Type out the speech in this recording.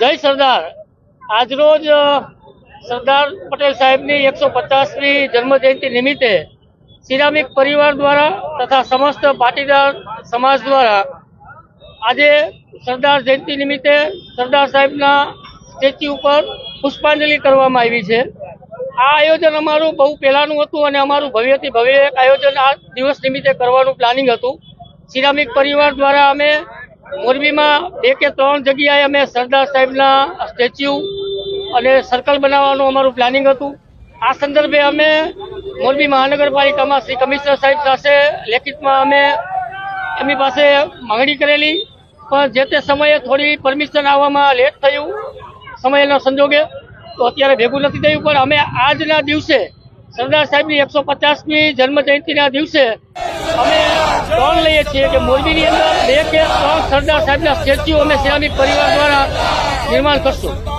જય સરદાર. આજરોજ સરદાર પટેલ સાહેબની એકસો પચાસમી જન્મજયંતિ નિમિત્તે સિરામિક પરિવાર દ્વારા તથા સમસ્ત પાટીદાર સમાજ દ્વારા આજે સરદાર જયંતિ નિમિત્તે સરદાર સાહેબના સ્ટેચ્યુ ઉપર પુષ્પાંજલિ કરવામાં આવી છે. આ આયોજન અમારું બહુ પહેલાંનું હતું અને અમારું ભવ્યથી ભવ્ય એક આયોજન આ દિવસ નિમિત્તે કરવાનું પ્લાનિંગ હતું. સિરામિક પરિવાર દ્વારા અમે મોરબીમાં બે કે ત્રણ જગ્યાએ અમે સરદાર સાહેબના સ્ટેચ્યુ અને સર્કલ બનાવવાનું અમારું પ્લાનિંગ હતું. આ સંદર્ભે અમે મોરબી મહાનગરપાલિકામાં શ્રી કમિશનર સાહેબ સાથે લેખિતમાં અમે એમની પાસે માંગણી કરેલી. પણ જે તે સમયે થોડી પરમિશન આવવામાં લેટ થયું સમયના સંજોગે, તો અત્યારે ભેગું નથી થયું. પણ અમે આજના દિવસે સરદાર સાહેબની એકસો પચાસમી જન્મ જયંતિના દિવસે અમે લોન લઈએ છીએ કે મોરબીની અંદર બે કે ત્રણ સરદાર સાહેબના સ્ટેચ્યુ અમે સિરામિક પરિવાર દ્વારા નિર્માણ કરશું.